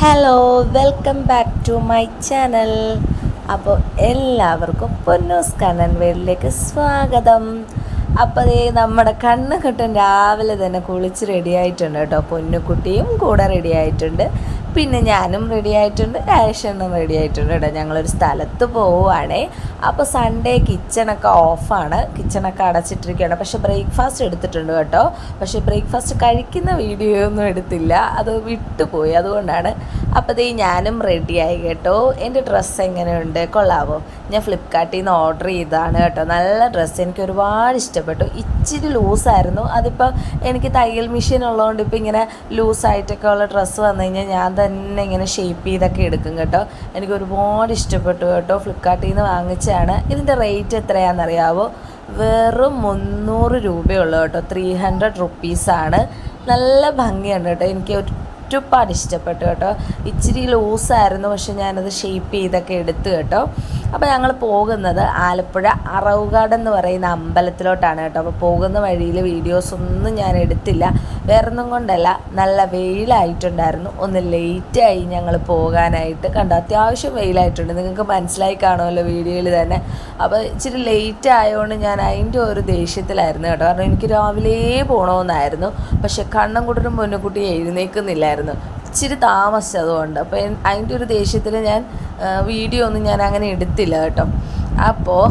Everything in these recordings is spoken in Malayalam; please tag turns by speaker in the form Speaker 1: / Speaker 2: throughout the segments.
Speaker 1: Hello welcome back to my channel അപ്പോൾ എല്ലാവർക്കും പൊന്നൂസ് കണ്ണൻ വീട്ടിലേക്ക് സ്വാഗതം. അപ്പോൾ അതേ നമ്മുടെ കണ്ണ് കെട്ടും രാവിലെ തന്നെ കുളിച്ച് റെഡി ആയിട്ടുണ്ട് കേട്ടോ. പൊന്നുകുട്ടിയും കൂടെ റെഡി ആയിട്ടുണ്ട്. പിന്നെ ഞാനും റെഡി ആയിട്ടുണ്ട്. രാജേഷണ്ണും റെഡി ആയിട്ടുണ്ട് കേട്ടോ. ഞങ്ങളൊരു സ്ഥലത്ത് പോവുകയാണേ അപ്പോൾ സൺഡേ കിച്ചണൊക്കെ ഓഫാണ് കിച്ചണൊക്കെ അടച്ചിട്ടിരിക്കുകയാണ്. പക്ഷേ ബ്രേക്ക്ഫാസ്റ്റ് എടുത്തിട്ടുണ്ട് കേട്ടോ. പക്ഷേ ബ്രേക്ക്ഫാസ്റ്റ് കഴിക്കുന്ന വീഡിയോ ഒന്നും എടുത്തില്ല. അത് വിട്ടുപോയി. അതുകൊണ്ടാണ്. അപ്പോൾ ദേ ഞാനും റെഡിയായി കേട്ടോ. എന്റെ ഡ്രസ്സ് എങ്ങനെയുണ്ട്? കൊള്ളാവോ? ഞാൻ ഫ്ലിപ്കാർട്ടിൽ നിന്ന് ഓർഡർ ചെയ്തതാണ് കേട്ടോ. നല്ല ഡ്രസ്സ് എനിക്ക് ഒരുപാട് ഇഷ്ടപ്പെട്ടു. ഇച്ചിരി ലൂസായിരുന്നു. അതിപ്പോൾ എനിക്ക് തയ്യൽ മെഷീൻ ഉള്ളതുകൊണ്ട് ഇപ്പോൾ ഇങ്ങനെ ലൂസായിട്ടൊക്കെ ഉള്ള ഡ്രസ്സ് വന്നു കഴിഞ്ഞാൽ ഞാൻ തന്നെ ഇങ്ങനെ ഷേപ്പ് ചെയ്തൊക്കെ എടുക്കും കേട്ടോ. എനിക്ക് ഒരുപാട് ഇഷ്ടപ്പെട്ടു കേട്ടോ. ഫ്ലിപ്കാർട്ടിൽ നിന്ന് വാങ്ങിച്ചതാണ്. ഇതിന്റെ റേറ്റ് എത്രയാണെന്നറിയാവോ? വെറും മുന്നൂറ് രൂപയുള്ളൂ കേട്ടോ. ത്രീ ഹൺഡ്രഡ് റുപ്പീസാണ് നല്ല ഭംഗിയുണ്ട് കേട്ടോ. എനിക്ക് ഒരുപാട് ഇഷ്ടപ്പെട്ടു കേട്ടോ. ഇച്ചിരി ലൂസായിരുന്നു പക്ഷെ ഞാനത് ഷേപ്പ് ചെയ്തൊക്കെ എടുത്തു കേട്ടോ. അപ്പോൾ ഞങ്ങൾ പോകുന്നത് ആലപ്പുഴ അറവുകാട് എന്ന് പറയുന്ന അമ്പലത്തിലോട്ടാണ് കേട്ടോ. അപ്പോൾ പോകുന്ന വഴിയിൽ വീഡിയോസ് ഒന്നും ഞാൻ എടുത്തില്ല. വേറൊന്നും കൊണ്ടല്ല. നല്ല വെയിലായിട്ടുണ്ടായിരുന്നു. ഒന്ന് ലേറ്റായി ഞങ്ങൾ പോകാനായിട്ട്. കണ്ടോ അത്യാവശ്യം വെയിലായിട്ടുണ്ട്. നിങ്ങൾക്ക് മനസ്സിലായി കാണുമല്ലോ വീഡിയോയിൽ തന്നെ. അപ്പോൾ ഇച്ചിരി ലേറ്റ് ആയതുകൊണ്ട് ഞാൻ അതിന്റെ ഒരു ദേഷ്യത്തിലായിരുന്നു കേട്ടോ. കാരണം എനിക്ക് രാവിലെ പോകണമെന്നായിരുന്നു പക്ഷെ കണ്ണം കൂട്ടരും പൊന്നുകുട്ടി എഴുന്നേൽക്കുന്നില്ലായിരുന്നു ഇച്ചിരി താമസിച്ചതുകൊണ്ട് അപ്പോൾ അതിന്റെ ഒരു ദേഷ്യത്തിൽ ഞാൻ വീഡിയോ ഒന്നും ഞാൻ അങ്ങനെ എടുത്തില്ല കേട്ടോ. അപ്പോൾ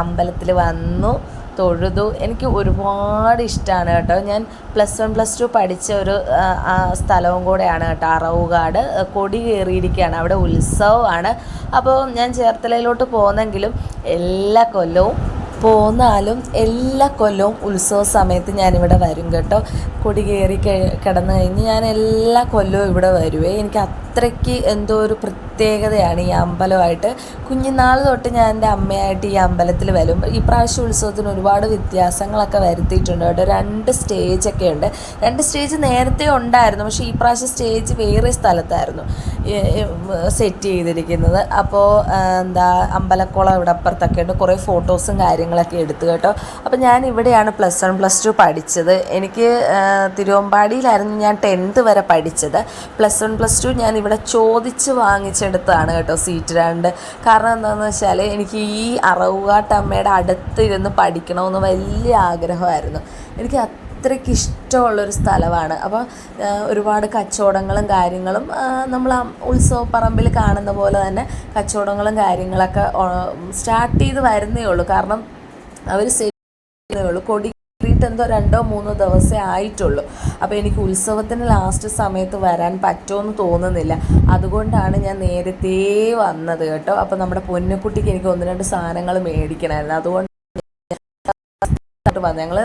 Speaker 1: അമ്പലത്തിൽ വന്നു. തൊഴുതു. എനിക്ക് ഒരുപാട് ഇഷ്ടമാണ് കേട്ടോ. ഞാൻ പ്ലസ് വൺ പ്ലസ് ടു പഠിച്ച ഒരു സ്ഥലവും കൂടെയാണ് കേട്ടോ. അറവുകാട് കൊടി കയറിയിരിക്കുകയാണ്. അവിടെ ഉത്സവമാണ്. അപ്പോൾ ഞാൻ ചേർത്തലയിലോട്ട് പോകുന്നെങ്കിലും എല്ലാ കൊല്ലവും പോന്നാലും എല്ലാ കൊല്ലവും ഉത്സവ സമയത്ത് ഞാനിവിടെ വരും കേട്ടോ. കൊടി കയറി കിടന്നു കഴിഞ്ഞ് ഞാൻ എല്ലാ കൊല്ലവും ഇവിടെ വരുവേ. എനിക്ക് അത്രയ്ക്ക് എന്തോ ഒരു പ്രത്യേകതയാണ് ഈ അമ്പലമായിട്ട്. കുഞ്ഞുനാൾ തൊട്ട് ഞാൻ എന്റെ അമ്മയായിട്ട് ഈ അമ്പലത്തിൽ വരും. ഈ പ്രാവശ്യം ഉത്സവത്തിന് ഒരുപാട് വ്യത്യാസങ്ങളൊക്കെ വരുത്തിയിട്ടുണ്ട്. കേട്ടോ രണ്ട് സ്റ്റേജൊക്കെ ഉണ്ട്. രണ്ട് സ്റ്റേജ് നേരത്തെ ഉണ്ടായിരുന്നു. പക്ഷേ ഈ പ്രാവശ്യം സ്റ്റേജ് വേറെ സ്ഥലത്തായിരുന്നു. സെറ്റ് ചെയ്തിരിക്കുന്നത്. അപ്പോൾ എന്താ അമ്പലക്കുളം ഇവിടെ അപ്പുറത്തൊക്കെ ഉണ്ട്. കുറേ ഫോട്ടോസും കാര്യങ്ങളൊക്കെ എടുത്തു കേട്ടോ. അപ്പോൾ ഞാൻ ഇവിടെയാണ് പ്ലസ് വൺ പ്ലസ് ടു പഠിച്ചത്. എനിക്ക് തിരുവമ്പാടിയിലായിരുന്നു ഞാൻ ടെൻത്ത് വരെ പഠിച്ചത്. പ്ലസ് വൺ പ്ലസ് ടു ഞാൻ ഇവിടെ ചോദിച്ച് വാങ്ങിച്ചെടുത്താണ് കേട്ടോ സീറ്റ് രണ്ട്. കാരണം എന്താണെന്ന് വെച്ചാൽ എനിക്ക് ഈ അറവുകാട്ടമ്മയുടെ അടുത്തിരുന്ന് പഠിക്കണമെന്ന് വലിയ ആഗ്രഹമായിരുന്നു. എനിക്ക് അത്രയ്ക്ക് ഇഷ്ടമുള്ളൊരു സ്ഥലമാണ്. അപ്പോൾ ഒരുപാട് കച്ചവടങ്ങളും കാര്യങ്ങളും നമ്മൾ ഉത്സവപ്പറമ്പിൽ കാണുന്ന പോലെ തന്നെ കച്ചവടങ്ങളും കാര്യങ്ങളൊക്കെ സ്റ്റാർട്ട് ചെയ്ത് വരുന്നേ ഉള്ളൂ. കാരണം അവർ ചെയ്യുന്നേ ഉള്ളൂ. കൊടി കയറിയിട്ട് എന്തോ രണ്ടോ മൂന്നോ ദിവസമേ ആയിട്ടുള്ളൂ. അപ്പോൾ എനിക്ക് ഉത്സവത്തിന് ലാസ്റ്റ് സമയത്ത് വരാൻ പറ്റുമെന്ന് തോന്നുന്നില്ല. അതുകൊണ്ടാണ് ഞാൻ നേരത്തെ വന്നത് കേട്ടോ. അപ്പോൾ നമ്മുടെ പൊന്നുകുട്ടിക്ക് എനിക്ക് ഒന്ന് രണ്ട് സാധനങ്ങൾ മേടിക്കണമായിരുന്നു അതുകൊണ്ട് വന്നത് ഞങ്ങൾ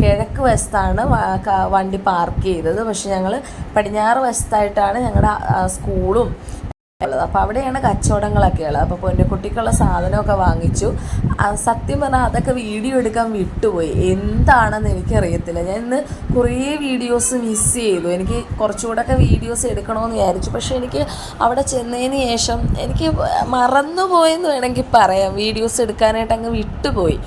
Speaker 1: കിഴക്ക് വശത്താണ് വണ്ടി പാർക്ക് ചെയ്തത്. പക്ഷെ ഞങ്ങൾ പടിഞ്ഞാറ് വശത്തായിട്ടാണ് ഞങ്ങളുടെ സ്കൂളും ഉള്ളത്. അപ്പോൾ അവിടെയാണ് കച്ചവടങ്ങളൊക്കെ ഉള്ളത് അപ്പോൾ പൊന്നുകുട്ടിക്കുള്ള സാധനമൊക്കെ വാങ്ങിച്ചു. സത്യം പറഞ്ഞാൽ അതൊക്കെ വീഡിയോ എടുക്കാൻ വിട്ടുപോയി. എന്താണെന്ന് എനിക്കറിയത്തില്ല. ഞാൻ ഇന്ന് കുറേ വീഡിയോസ് മിസ് ചെയ്തു. എനിക്ക് കുറച്ചുകൂടെയൊക്കെ വീഡിയോസ് എടുക്കണമെന്ന് വിചാരിച്ചു. പക്ഷേ എനിക്ക് അവിടെ ചെന്നതിന് ശേഷം എനിക്ക് മറന്നുപോയെന്ന് വേണമെങ്കിൽ പറയാം. വീഡിയോസ് എടുക്കാനായിട്ട് അങ്ങ് വിട്ടുപോയി.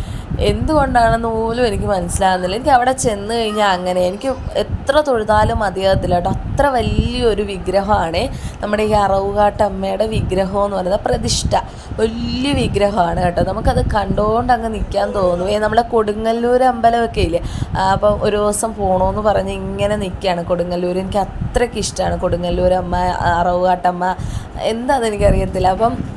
Speaker 1: എന്തുകൊണ്ടാണെന്ന് പോലും എനിക്ക് മനസ്സിലാകുന്നില്ല എനിക്ക് അവിടെ ചെന്ന് കഴിഞ്ഞാൽ അങ്ങനെ. എനിക്ക് എത്ര തൊഴുതാലും മതിയാകത്തില്ല കേട്ടോ. അത്ര വലിയൊരു വിഗ്രഹമാണ് നമ്മുടെ ഈ അറവുകാട്ടമ്മയുടെ വിഗ്രഹം എന്ന് പറയുന്നത് പ്രതിഷ്ഠ. വലിയ വിഗ്രഹമാണ് കേട്ടോ. നമുക്കത് കണ്ടുകൊണ്ട് അങ്ങ് നിൽക്കാൻ തോന്നും നമ്മുടെ കൊടുങ്ങല്ലൂർ അമ്പലമൊക്കെ ഇല്ലേ? അപ്പം ഒരു ദിവസം പോകണമെന്ന് പറഞ്ഞ് ഇങ്ങനെ നിൽക്കുകയാണ് കൊടുങ്ങല്ലൂർ എനിക്ക് അത്രയ്ക്ക് ഇഷ്ടമാണ് കൊടുങ്ങല്ലൂർ അമ്മ അറവുകാട്ടമ്മ എന്താണെന്ന് എനിക്കറിയത്തില്ല. അപ്പം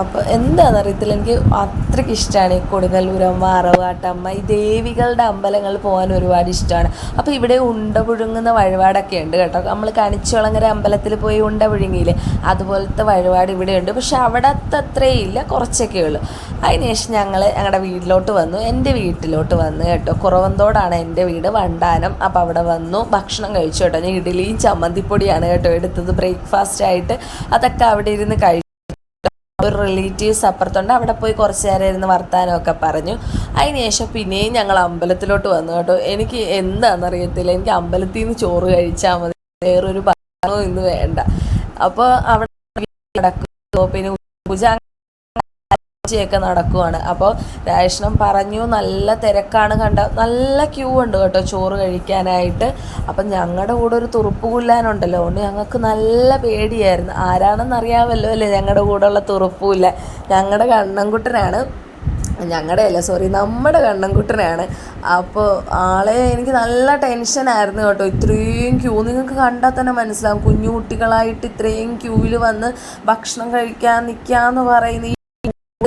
Speaker 1: അപ്പോൾ എന്താണെന്നറിയത്തില്ല എനിക്ക് അത്രയ്ക്ക് ഇഷ്ടമാണ് ഈ കൊടുങ്ങല്ലൂരമ്മ അറവാട്ടമ്മ ഈ ദേവികളുടെ അമ്പലങ്ങളിൽ പോകാൻ ഒരുപാട് ഇഷ്ടമാണ് അപ്പോൾ ഇവിടെ ഉണ്ട പുഴുങ്ങുന്ന വഴിപാടൊക്കെ ഉണ്ട് കേട്ടോ. നമ്മൾ കണിച്ചുളങ്ങര അമ്പലത്തിൽ പോയി ഉണ്ട പുഴുങ്ങിയില്ലേ? അതുപോലത്തെ വഴിപാട് ഇവിടെ ഉണ്ട്. പക്ഷെ അവിടെ അത്രയും ഇല്ല കുറച്ചൊക്കെ ഉള്ളൂ. അതിനുശേഷം ഞങ്ങൾ ഞങ്ങളുടെ വീട്ടിലോട്ട് വന്നു. എന്റെ വീട്ടിലോട്ട് വന്നു കേട്ടോ. കുറവന്തോടാണ് എന്റെ വീട് വണ്ടാനം. അപ്പോൾ അവിടെ വന്നു ഭക്ഷണം കഴിച്ചു കേട്ടോ. ഞാൻ ഇഡ്ഡലിയും ചമ്മന്തിപ്പൊടിയാണ് കേട്ടോ എടുത്തത്. ബ്രേക്ക്ഫാസ്റ്റ് ആയിട്ട് അതൊക്കെ അവിടെ ഇരുന്ന് കഴിച്ചു. ഒരു റിലേറ്റീവ്സ് അപ്പുറത്തുണ്ട്. അവിടെ പോയി കുറച്ച് നേരം ഇരുന്ന് വർത്താനമൊക്കെ പറഞ്ഞു. അതിനുശേഷം പിന്നെയും ഞങ്ങൾ അമ്പലത്തിലോട്ട് വന്നു കേട്ടോ. എനിക്ക് എന്താണെന്നറിയത്തില്ല. എനിക്ക് അമ്പലത്തിൽ നിന്ന് ചോറ് കഴിച്ചാൽ മതി. വേറൊരു ഭക്ഷണവും ഇന്ന് വേണ്ട. അപ്പോൾ അവിടെ പിന്നെ പൂജ ഒക്കെ നടക്കുവാണ്. അപ്പോൾ രാഷ്ണം പറഞ്ഞു നല്ല തിരക്കാണ് കണ്ട? നല്ല ക്യൂ ഉണ്ട് കേട്ടോ ചോറ് കഴിക്കാനായിട്ട്. അപ്പം ഞങ്ങളുടെ കൂടെ ഒരു തുറുപ്പ് കുല്ലാനുണ്ടല്ലോ. അതുകൊണ്ട് ഞങ്ങൾക്ക് നല്ല പേടിയായിരുന്നു. ആരാണെന്ന് അറിയാമല്ലോ അല്ലേ ഞങ്ങളുടെ കൂടെ ഉള്ള തുറുപ്പൂല്ല. ഞങ്ങളുടെ കണ്ണൻകുട്ടനാണ്. ഞങ്ങളുടെ അല്ല സോറി നമ്മുടെ കണ്ണൻകുട്ടനാണ്. അപ്പോൾ ആളെ എനിക്ക് നല്ല ടെൻഷനായിരുന്നു കേട്ടോ. ഇത്രയും ക്യൂ നിങ്ങൾക്ക് കണ്ടാൽ തന്നെ മനസ്സിലാവും. കുഞ്ഞു കുട്ടികളായിട്ട് ഇത്രയും ക്യൂവിൽ വന്ന് ഭക്ഷണം കഴിക്കാൻ നിൽക്കാന്ന് പറയുന്ന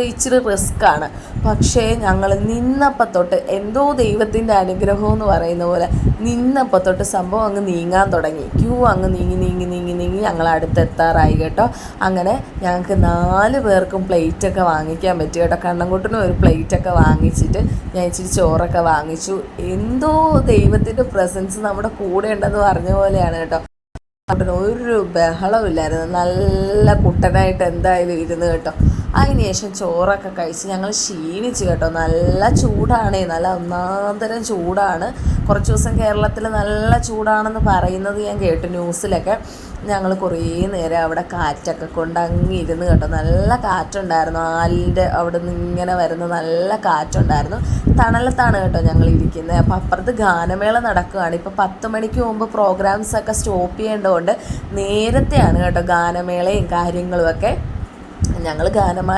Speaker 1: ഈ ഇച്ചിരി റിസ്ക് ആണ്. പക്ഷേ ഞങ്ങൾ നിന്നപ്പം തൊട്ട് എന്തോ ദൈവത്തിന്റെ അനുഗ്രഹം എന്ന് പറയുന്ന പോലെ നിന്നപ്പം തൊട്ട് സംഭവം അങ്ങ് നീങ്ങാൻ തുടങ്ങി. ക്യൂ അങ്ങ് നീങ്ങി നീങ്ങി നീങ്ങി നീങ്ങി ഞങ്ങൾ അടുത്തെത്താറായി കേട്ടോ. അങ്ങനെ ഞങ്ങൾക്ക് നാല് പേർക്കും പ്ലേറ്റൊക്കെ വാങ്ങിക്കാൻ പറ്റി കേട്ടോ. കണ്ണൻകുട്ടനും ഒരു പ്ലേറ്റൊക്കെ വാങ്ങിച്ചിട്ട് ഞാൻ ഇച്ചിരി ചോറൊക്കെ വാങ്ങിച്ചു. എന്തോ ദൈവത്തിന്റെ പ്രസൻസ് നമ്മുടെ കൂടെ ഉണ്ടെന്ന് പറഞ്ഞ പോലെയാണ് കേട്ടോ. അവിടെ ഒരു ബഹളമില്ലായിരുന്നു നല്ല കുട്ടനായിട്ട് എന്തായാലും ഇരുന്ന് കേട്ടോ. അതിനുശേഷം ചോറൊക്കെ കഴിച്ച് ഞങ്ങൾ ക്ഷീണിച്ച് കേട്ടോ. നല്ല ചൂടാണ്. നല്ല ഒന്നാന്തരം ചൂടാണ്. കുറച്ച് ദിവസം കേരളത്തിൽ നല്ല ചൂടാണെന്ന് പറയുന്നത് ഞാൻ കേട്ടു ന്യൂസിലൊക്കെ. ഞങ്ങൾ കുറേ നേരം അവിടെ കാറ്റൊക്കെ കൊണ്ട് അങ്ങ് ഇരുന്ന് കേട്ടോ. നല്ല കാറ്റുണ്ടായിരുന്നു. ആലിന്റെ അവിടെ നിന്ന് ഇങ്ങനെ വരുന്ന നല്ല കാറ്റുണ്ടായിരുന്നു. തണലത്താണ് കേട്ടോ ഞങ്ങൾ ഇരിക്കുന്നത് അപ്പോൾ അപ്പുറത്ത് ഗാനമേള നടക്കുകയാണ്. ഇപ്പോൾ പത്ത് മണിക്ക് മുമ്പ് പ്രോഗ്രാംസൊക്കെ സ്റ്റോപ്പ് ചെയ്യേണ്ടതുകൊണ്ട് നേരത്തെയാണ് കേട്ടോ ഗാനമേളയും കാര്യങ്ങളുമൊക്കെ ഞങ്ങൾ ഗാനമ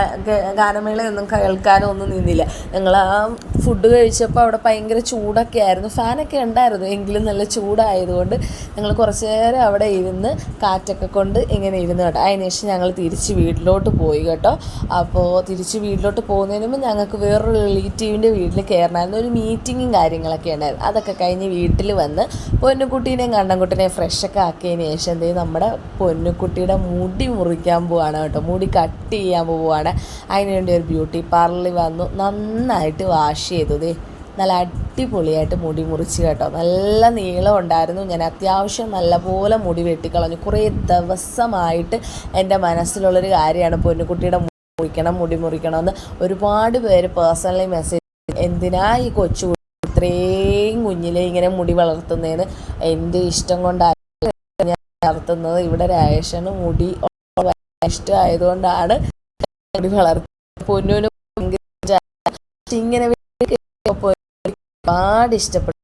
Speaker 1: ഗാനമേളയൊന്നും കേൾക്കാനോ ഒന്നും നിന്നില്ല. ഞങ്ങൾ ആ ഫുഡ് കഴിച്ചപ്പോൾ അവിടെ ഭയങ്കര ചൂടൊക്കെ ആയിരുന്നു. ഫാനൊക്കെ ഉണ്ടായിരുന്നു. എങ്കിലും നല്ല ചൂടായതുകൊണ്ട് ഞങ്ങൾ കുറച്ച് നേരം അവിടെ ഇരുന്ന് കാറ്റൊക്കെ കൊണ്ട് ഇങ്ങനെ ഇരുന്ന് കേട്ടോ. അതിനുശേഷം ഞങ്ങൾ തിരിച്ച് വീട്ടിലോട്ട് പോയി കേട്ടോ. അപ്പോൾ തിരിച്ച് വീട്ടിലോട്ട് പോകുന്നതിന് മുമ്പ് ഞങ്ങൾക്ക് വേറൊരു റിലേറ്റീവിന്റെ വീട്ടിൽ കയറണമായിരുന്നു ഒരു മീറ്റിങ്ങും കാര്യങ്ങളൊക്കെ ഉണ്ടായിരുന്നു. അതൊക്കെ കഴിഞ്ഞ് വീട്ടിൽ വന്ന് പൊന്നുകുട്ടീനെയും കണ്ണൻകുട്ടീനെയും ഫ്രഷൊക്കെ ആക്കിയതിന് ശേഷം എന്തെങ്കിലും നമ്മുടെ പൊന്നുകുട്ടിയുടെ മുടി മുറിക്കാൻ പോവാണ് കേട്ടോ. മുടി കട്ട് ചെയ്യാൻ പോവുകയാണ്. അതിനുവേണ്ടി ഒരു ബ്യൂട്ടി പാർലറിൽ വന്നു. നന്നായിട്ട് വാഷ് ചെയ്തു. ദേ നല്ല അടിപൊളിയായിട്ട് മുടി മുറിച്ച് കേട്ടോ. നല്ല നീളം ഉണ്ടായിരുന്നു. ഞാൻ അത്യാവശ്യം നല്ലപോലെ മുടി വെട്ടിക്കളഞ്ഞു കുറേ ദിവസമായിട്ട് എന്റെ മനസ്സിലുള്ളൊരു കാര്യമാണ് പൊന്നുകുട്ടിയുടെ മുറിക്കണം മുടി മുറിക്കണം എന്ന് ഒരുപാട് പേര് പേഴ്സണലി മെസ്സേജ് എന്തിനാ ഈ കൊച്ചു ഇത്രയും കുഞ്ഞിലെ ഇങ്ങനെ മുടി വളർത്തുന്നതിന് എന്റെ ഇഷ്ടം കൊണ്ടാണ് ഞാൻ വളർത്തുന്നത്? ഇവിടെ രാജേഷന് മുടി ഇഷ്ടമായതുകൊണ്ടാണ് വളർത്തുന്നത് ഇങ്ങനെ ഒരുപാട് ഇഷ്ടപ്പെട്ടു.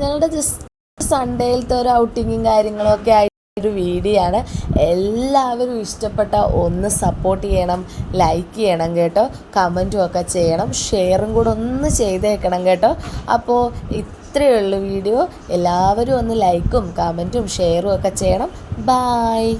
Speaker 1: ഞങ്ങളുടെ ജസ്റ്റ് സൺഡേയിലത്തെ ഒരു ഔട്ടിങ്ങും കാര്യങ്ങളൊക്കെ ആയി ഒരു വീഡിയോ ആണ് എല്ലാവരും ഇഷ്ടപ്പെട്ട ഒന്ന് സപ്പോർട്ട് ചെയ്യണം ലൈക്ക് ചെയ്യണം കേട്ടോ. കമന്റും ഒക്കെ ചെയ്യണം. ഷെയറും കൂടെ ഒന്ന് ചെയ്തേക്കണം കേട്ടോ. അപ്പോൾ ഇത്രയേ ഉള്ളൂ വീഡിയോ. എല്ലാവരും ഒന്ന് ലൈക്കും കമന്റും ഷെയറും ഒക്കെ ചെയ്യണം. ബായ്